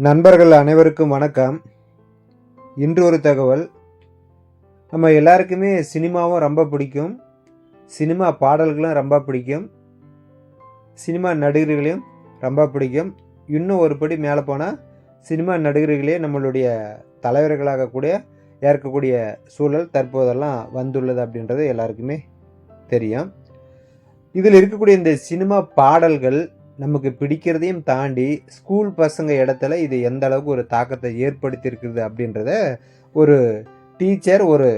நண்பர்கள் அனைவருக்கும் வணக்கம். இன்று ஒரு தகவல். நம்ம எல்லாருக்குமே சினிமாவும் ரொம்ப பிடிக்கும். சினிமா பாடல்களும் ரொம்ப பிடிக்கும். சினிமா நடிகர்களையும் ரொம்ப பிடிக்கும். இன்னும் ஒரு படி மேலே போனால் சினிமா நடிகர்களே நம்மளுடைய தலைவர்களாக கூட ஏற்கக்கூடிய சூழல் தற்போதெல்லாம் வந்துள்ளது அப்படின்றது எல்லாருக்குமே தெரியும். இதில் இருக்கக்கூடிய இந்த சினிமா பாடல்கள் நமக்கு பிடிக்கிறதையும் தாண்டி ஸ்கூல் பசங்க இடத்துல இது எந்த அளவுக்கு ஒரு தாக்கத்தை ஏற்படுத்தியிருக்குது அப்படின்றத ஒரு டீச்சர் ஒரு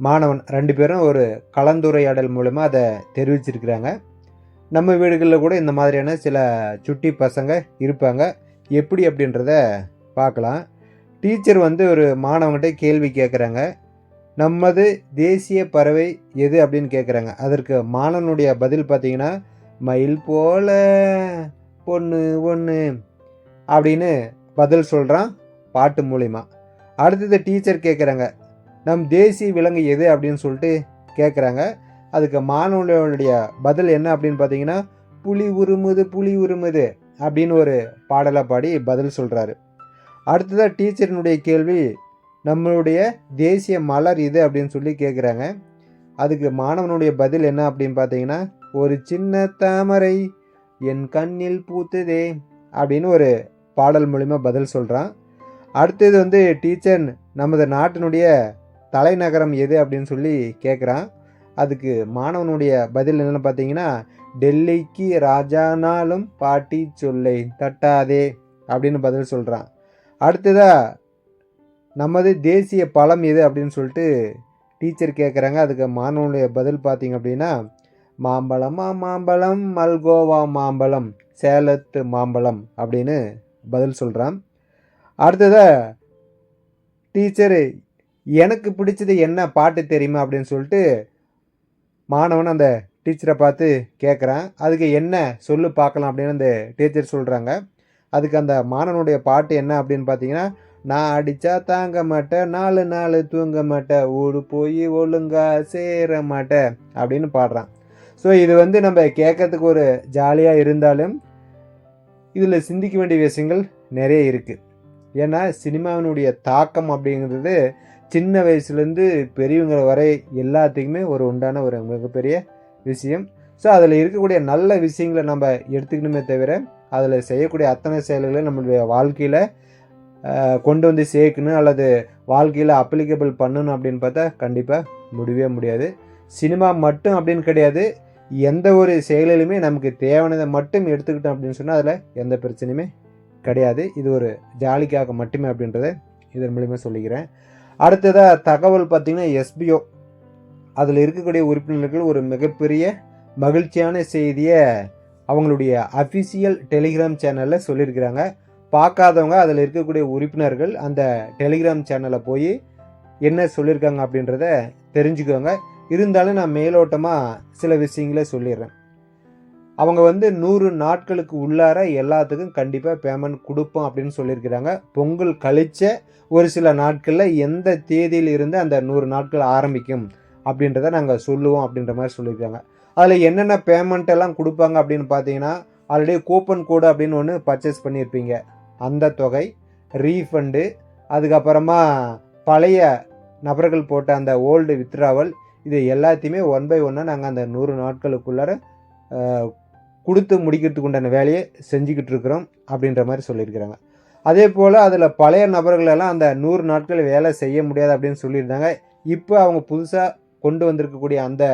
மாணவன் ரெண்டு பேரும் ஒரு கலந்துரையாடல் மூலமாக அதை தெரிவிச்சிருக்கிறாங்க. நம்ம வீடுகளில் கூட இந்த மாதிரியான சில சுட்டி பசங்க இருப்பாங்க. எப்படி அப்படின்றத பார்க்கலாம். டீச்சர் வந்து ஒரு மாணவன்கிட்ட கேள்வி கேட்குறாங்க நமது தேசிய பறவை எது? அப்படின்னு கேட்குறாங்க அதற்கு மாணவனுடைய பதில் பார்த்தீங்கன்னா மயில் போல பொண்ணு ஒன்று அப்படின்னு பதில் சொல்கிறான் பாட்டு மூலிமா அடுத்தது டீச்சர் கேட்குறாங்க நம் தேசிய விலங்கு எது அப்படின்னு சொல்லிட்டு கேட்குறாங்க அதுக்கு மாணவனுடைய பதில் என்ன அப்படின்னு பார்த்தீங்கன்னா புலி உருமுது புலி உருமுது அப்படின்னு ஒரு பாடலை பாடி பதில் சொல்கிறாரு அடுத்ததாக டீச்சரினுடைய கேள்வி நம்மளுடைய தேசிய மலர் இது அப்படின்னு சொல்லி கேட்குறாங்க அதுக்கு மாணவனுடைய பதில் என்ன அப்படின்னு பார்த்தீங்கன்னா ஒரு சின்ன தாமரை என் கண்ணில் பூத்துதே அப்படின்னு ஒரு பாடல் மூலிமா பதில் சொல்கிறான் அடுத்தது வந்து டீச்சர் நமது நாட்டினுடைய தலைநகரம் எது அப்படின்னு சொல்லி கேட்குறான் அதுக்கு மாணவனுடைய பதில் என்னென்னு பார்த்தீங்கன்னா டெல்லிக்கு ராஜானாலும் பாட்டி சொல்லை தட்டாதே அப்படின்னு பதில் சொல்கிறான் அடுத்ததாக நமது தேசிய பழம் எது? அப்படின்னு சொல்லிட்டு டீச்சர் கேட்குறாங்க அதுக்கு மாணவனுடைய பதில் பார்த்தீங்க அப்படின்னா மாம்பழமா மாம்பழம் மல்கோவா மாம்பழம் சேலத்து மாம்பழம் அப்படின்னு பதில் சொல்கிறான் அடுத்ததாக டீச்சரு எனக்கு பிடிச்சது என்ன பாட்டு தெரியுமா அப்படின்னு சொல்லிட்டு மாணவன் அந்த டீச்சரை பார்த்து கேட்குறான் அதுக்கு என்ன சொல்லு பார்க்கலாம் அப்படின்னு அந்த டீச்சர் சொல்கிறாங்க அதுக்கு அந்த மாணவனுடைய பாட்டு என்ன அப்படின்னு பார்த்தீங்கன்னா நான் அடித்தா தாங்க மாட்டேன் நாலு நாலு தூங்க மாட்டேன் ஊடு போய் ஒழுங்கா சேர மாட்டேன் அப்படின்னு பாடுறான். ஸோ இது வந்து நம்ம கேட்கறதுக்கு ஒரு ஜாலியாக இருந்தாலும் இதில் சிந்திக்க வேண்டிய விஷயங்கள் நிறைய இருக்குது ஏன்னா சினிமாவினுடைய தாக்கம் அப்படிங்கிறது சின்ன வயசுலேருந்து பெரியவங்க வரை எல்லாத்துக்குமே ஒரு உண்டான ஒரு மிகப்பெரிய விஷயம். ஸோ அதில் இருக்கக்கூடிய நல்ல விஷயங்களை நம்ம எடுத்துக்கணுமே தவிர அதில் செய்யக்கூடிய அத்தனை செயல்களை நம்மளுடைய வாழ்க்கையில் கொண்டு வந்து சேர்க்கணும் அல்லது வாழ்க்கையில் அப்ளிகபிள் பண்ணணும் அப்படின்னு பார்த்தா கண்டிப்பாக முடியவே முடியாது. சினிமா மட்டும் அப்படின்னு கிடையாது. எந்த ஒரு செயலிலுமே நமக்கு தேவையானதை மட்டும் எடுத்துக்கிட்டோம் அப்படின்னு சொன்னால் அதில் எந்த பிரச்சனையுமே கிடையாது. இது ஒரு ஜாலிக்காக மட்டுமே அப்படின்றத இதன் மூலிமா சொல்லிக்கிறேன். அடுத்ததாக தகவல் பார்த்திங்கன்னா எஸ்பிஓ. அதில் இருக்கக்கூடிய உறுப்பினர்கள் ஒரு மிகப்பெரிய மகிழ்ச்சியான செய்தியை அவங்களுடைய அஃபிஷியல் டெலிகிராம் சேனலில் சொல்லியிருக்கிறாங்க. பார்க்காதவங்க அதில் இருக்கக்கூடிய உறுப்பினர்கள் அந்த டெலிகிராம் சேனலில் போய் என்ன சொல்லியிருக்காங்க அப்படின்றத தெரிஞ்சுக்கோங்க. இருந்தாலும் நான் மேலோட்டமாக சில விஷயங்களே சொல்லிடுறேன். அவங்க வந்து நூறு நாட்களுக்கு உள்ளார எல்லாத்துக்கும் கண்டிப்பாக பேமெண்ட் கொடுப்போம் அப்படின்னு சொல்லியிருக்கிறாங்க. பொங்கல் கழிச்ச ஒரு சில நாட்களில் எந்த தேதியில் இருந்து அந்த நூறு நாட்கள் ஆரம்பிக்கும் அப்படின்றத நாங்கள் சொல்லுவோம் அப்படின்ற மாதிரி சொல்லியிருக்காங்க. அதில் என்னென்ன பேமெண்ட் எல்லாம் கொடுப்பாங்க அப்படின்னு பார்த்தீங்கன்னா ஆல்ரெடி கூப்பன் கோடு அப்படின்னு ஒன்று பர்ச்சேஸ் பண்ணியிருப்பீங்க. அந்த தொகை ரீஃபண்டு அதுக்கப்புறமா பழைய நபர்கள் போட்ட அந்த ஓல்டு வித்ராவல் இது எல்லாத்தையுமே ஒன் பை ஒன்னாக நாங்கள் அந்த நூறு நாட்களுக்குள்ளார கொடுத்து முடிக்கிறதுக்கு உண்டான வேலையை செஞ்சுக்கிட்டு இருக்கிறோம் அப்படின்ற மாதிரி சொல்லியிருக்கிறாங்க. அதே போல் அதில் பழைய நபர்களெல்லாம் அந்த நூறு நாட்கள் வேலை செய்ய முடியாது அப்படின்னு சொல்லியிருந்தாங்க. இப்போ அவங்க புதுசாக கொண்டு வந்திருக்கக்கூடிய அந்த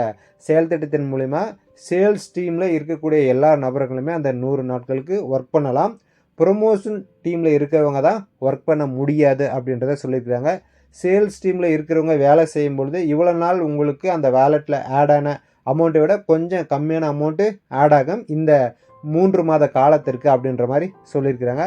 செயல் திட்டத்தின் மூலிமா சேல்ஸ் டீமில் இருக்கக்கூடிய எல்லா நபர்களுமே அந்த நூறு நாட்களுக்கு ஒர்க் பண்ணலாம். ப்ரொமோஷன் டீமில் இருக்கிறவங்க தான் ஒர்க் பண்ண முடியாது அப்படின்றத சொல்லியிருக்கிறாங்க. சேல்ஸ் டீமில் இருக்கிறவங்க வேலை செய்யும் பொழுது இவ்வளோ நாள் உங்களுக்கு அந்த வேலெட்டில் ஆட் ஆன அமௌண்ட்டை விட கொஞ்சம் கம்மியான அமௌண்ட்டு ஆட் ஆகும். இந்த மூன்று மாத காலத்திற்கு அப்படின்ற மாதிரி சொல்லியிருக்கிறாங்க.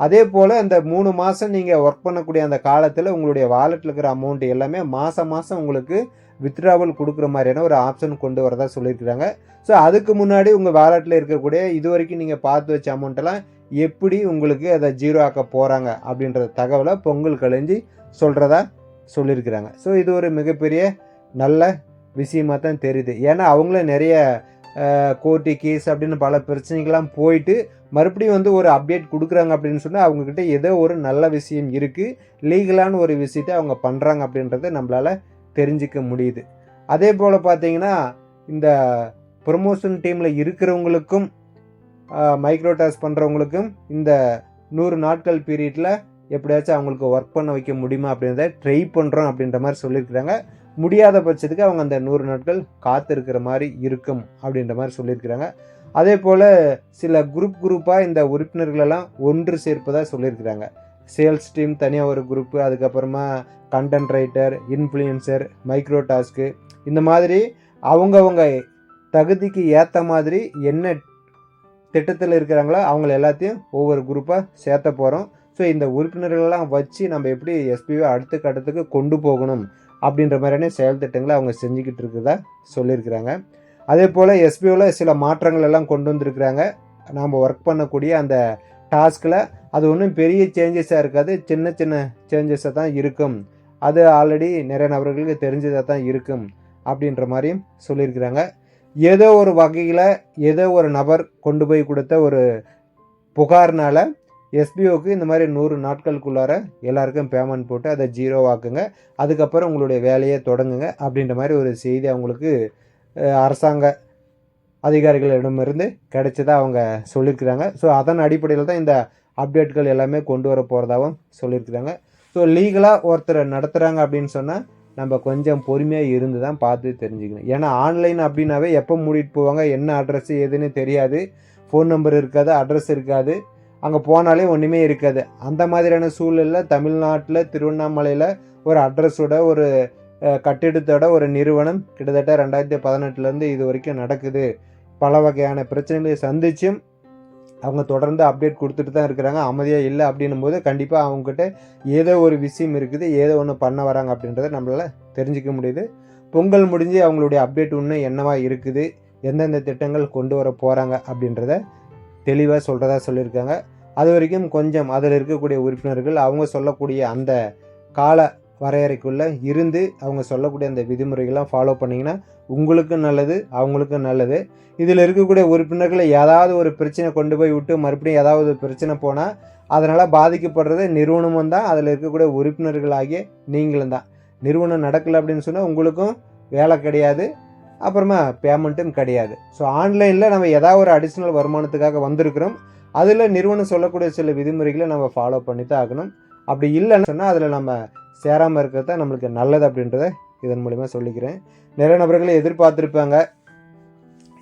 அதே போல் அந்த மூணு மாதம் நீங்கள் ஒர்க் பண்ணக்கூடிய அந்த காலத்தில் உங்களுடைய வாலெட்டில் இருக்கிற அமௌண்ட் எல்லாமே மாதம் மாதம் உங்களுக்கு வித்ட்ராவல் கொடுக்குற மாதிரியான ஒரு ஆப்ஷன் கொண்டு வரதா சொல்லியிருக்கிறாங்க. ஸோ அதுக்கு முன்னாடி உங்கள் வேலெட்டில் இருக்கக்கூடிய இது வரைக்கும் நீங்கள் பார்த்து வச்ச அமௌண்ட்டெல்லாம் எப்படி உங்களுக்கு அதை ஜீரோ ஆக்க போகிறாங்க அப்படின்ற தகவலை பொங்கல் கழிஞ்சு சொல்கிறதா சொல்லியிருக்கிறாங்க. ஸோ இது ஒரு மிகப்பெரிய நல்ல விஷயமாக தான் தெரியுது. ஏன்னா அவங்களும் நிறைய கோர்ட்டு கேஸ் அப்படின்னு பல பிரச்சனைகள்லாம் போயிட்டு மறுபடியும் வந்து ஒரு அப்டேட் கொடுக்குறாங்க அப்படின்னு சொன்னால் அவங்கக்கிட்ட ஏதோ ஒரு நல்ல விஷயம் இருக்குது லீகலான ஒரு விஷயத்தை அவங்க பண்ணுறாங்க அப்படின்றத நம்மளால் தெரிஞ்சிக்க முடியுது. அதே போல் பார்த்தீங்கன்னா இந்த ப்ரொமோஷன் டீமில் இருக்கிறவங்களுக்கும் மைக்ரோ டாஸ்க் பண்ணுறவங்களுக்கும் இந்த நூறு நாட்கள் பீரியடில் எப்படியாச்சும் அவங்களுக்கு ஒர்க் பண்ண வைக்க முடியுமா அப்படின்றத ட்ரை பண்ணுறோம் அப்படின்ற மாதிரி சொல்லியிருக்கிறாங்க. முடியாத பட்சத்துக்கு அவங்க அந்த நூறு நாட்கள் காத்திருக்கிற மாதிரி இருக்கும் அப்படின்ற மாதிரி சொல்லியிருக்கிறாங்க. அதே போல் சில குரூப் குரூப்பாக இந்த உறுப்பினர்களெல்லாம் ஒன்று சேர்ப்பதாக சொல்லியிருக்கிறாங்க. சேல்ஸ் டீம் தனியாக ஒரு குரூப்பு அதுக்கப்புறமா content writer influencer micro task இந்த மாதிரி அவங்கவுங்க தகுதிக்கு ஏற்ற மாதிரி என்ன திட்டத்தில் இருக்கிறாங்களோ அவங்கள எல்லாத்தையும் ஒவ்வொரு குரூப்பாக சேர்த்த போகிறோம் ஸோ இந்த உறுப்பினர்களெல்லாம் வச்சு நம்ம எப்படி எஸ்பிஓ அடுத்த கட்டத்துக்கு கொண்டு போகணும் அப்படின்ற மாதிரியான செயல் திட்டங்களை அவங்க செஞ்சுக்கிட்டு இருக்கிறதா சொல்லியிருக்கிறாங்க. அதே போல் எஸ்பிஓவில் சில மாற்றங்கள் எல்லாம் கொண்டு வந்திருக்கிறாங்க. நாம் ஒர்க் பண்ணக்கூடிய அந்த டாஸ்கில் அது ஒன்றும் பெரிய சேஞ்சஸாக இருக்காது. சின்ன சின்ன சேஞ்சஸாக தான் இருக்கும். அது ஆல்ரெடி நிறைய நபர்களுக்கு தெரிஞ்சதாக தான் இருக்கும் அப்படின்ற மாதிரியும் சொல்லியிருக்கிறாங்க. ஏதோ ஒரு வகையில் ஏதோ ஒரு நபர் கொண்டு போய் கொடுத்த ஒரு புகார்னால் எஸ்பிஓக்கு இந்த மாதிரி நூறு நாட்களுக்குள்ளார எல்லாருக்கும் பேமெண்ட் போட்டு அதை ஜீரோவாக்குங்க அதுக்கப்புறம் உங்களுடைய வேலையை தொடங்குங்க அப்படின்ற மாதிரி ஒரு செய்தி அவங்களுக்கு அரசாங்க அதிகாரிகளிடமிருந்து கிடைச்சதாக அவங்க சொல்லியிருக்கிறாங்க. ஸோ அதன் அடிப்படையில் தான் இந்த அப்டேட்கள் எல்லாமே கொண்டு வர போகிறதாகவும் சொல்லியிருக்கிறாங்க. ஸோ லீகலாக ஒருத்தரை நடத்துகிறாங்க அப்படின்னு சொன்னால் நம்ம கொஞ்சம் பொறுமையாக இருந்து தான் பார்த்து தெரிஞ்சுக்கணும். ஏன்னா ஆன்லைன் அப்படின்னாவே எப்போ மூடிட்டு போவாங்க என்ன அட்ரஸ் எதுன்னு தெரியாது. ஃபோன் நம்பர் இருக்காது அட்ரஸ் இருக்காது. அங்கே போனாலே ஒன்றுமே இருக்காது. அந்த மாதிரியான சூழலில் தமிழ்நாட்டில் திருவண்ணாமலையில் ஒரு அட்ரஸோட ஒரு கட்டிடத்தோட ஒரு நிறுவனம் கிட்டத்தட்ட ரெண்டாயிரத்தி பதினெட்டுலேருந்து இது வரைக்கும் நடக்குது. பல வகையான பிரச்சனைகளை சந்திச்சும் அவங்க தொடர்ந்து அப்டேட் கொடுத்துட்டு தான் இருக்கிறாங்க. அமைதியாக இல்லை அப்படின்னும் போது கண்டிப்பாக அவங்ககிட்ட ஏதோ ஒரு விஷயம் இருக்குது ஏதோ ஒன்று பண்ண வராங்க அப்படின்றத நம்மளால் தெரிஞ்சுக்க முடியுது. பொங்கல் முடிஞ்சு அவங்களுடைய அப்டேட் இன்னும் என்னவா இருக்குது எந்தெந்த திட்டங்கள் கொண்டு வர போகிறாங்க அப்படின்றத தெளிவாக சொல்கிறதா சொல்லியிருக்காங்க. அது வரைக்கும் கொஞ்சம் அதில் இருக்கக்கூடிய உறுப்பினர்கள் அவங்க சொல்லக்கூடிய அந்த கால வரையறைக்குள்ளே இருந்து அவங்க சொல்லக்கூடிய அந்த விதிமுறைகள்லாம் ஃபாலோ பண்ணிங்கன்னா உங்களுக்கும் நல்லது அவங்களுக்கும் நல்லது. இதில் இருக்கக்கூடிய உறுப்பினர்களை ஏதாவது ஒரு பிரச்சனை கொண்டு போய் விட்டு மறுபடியும் ஏதாவது ஒரு பிரச்சனை போனால் அதனால் பாதிக்கப்படுறது நிறுவனமும் தான் அதில் இருக்கக்கூடிய உறுப்பினர்களாகிய நீங்களும் தான். நிறுவனம் நடக்கலை அப்படின்னு சொன்னால் உங்களுக்கும் வேலை கிடையாது. அப்புறமா பேமெண்ட்டும் கிடையாது. ஸோ ஆன்லைனில் நம்ம ஏதாவது ஒரு அடிஷ்னல் வருமானத்துக்காக வந்திருக்கிறோம். அதில் நிறுவனம் சொல்லக்கூடிய சில விதிமுறைகளை நம்ம ஃபாலோ பண்ணி தான் ஆகணும். அப்படி இல்லைன்னு சொன்னால் அதில் நம்ம சேராமல் இருக்கிறது தான் நம்மளுக்கு நல்லது அப்படின்றத இதன் மூலிமா சொல்லிக்கிறேன். நிறைய நபர்களை எதிர்பார்த்துருப்பாங்க.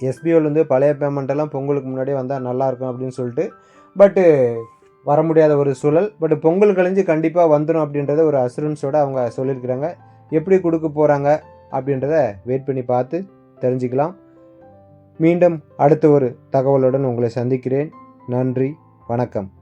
எஸ்பிஓலேருந்து பழைய பேமெண்ட்டெல்லாம் பொங்கலுக்கு முன்னாடியே வந்தால் நல்லாயிருக்கும் அப்படின்னு சொல்லிட்டு. பட்டு வர முடியாத ஒரு சூழல். பட் பொங்கல் கழிஞ்சு கண்டிப்பாக வந்துடும் அப்படின்றத ஒரு அசுரன்ஸோட அவங்க சொல்லியிருக்கிறாங்க. எப்படி கொடுக்க போகிறாங்க அப்படின்றத வெயிட் பண்ணி பார்த்து தெரிஞ்சுக்கலாம். மீண்டும் அடுத்த ஒரு தகவலுடன் உங்களை சந்திக்கிறேன். நன்றி வணக்கம்.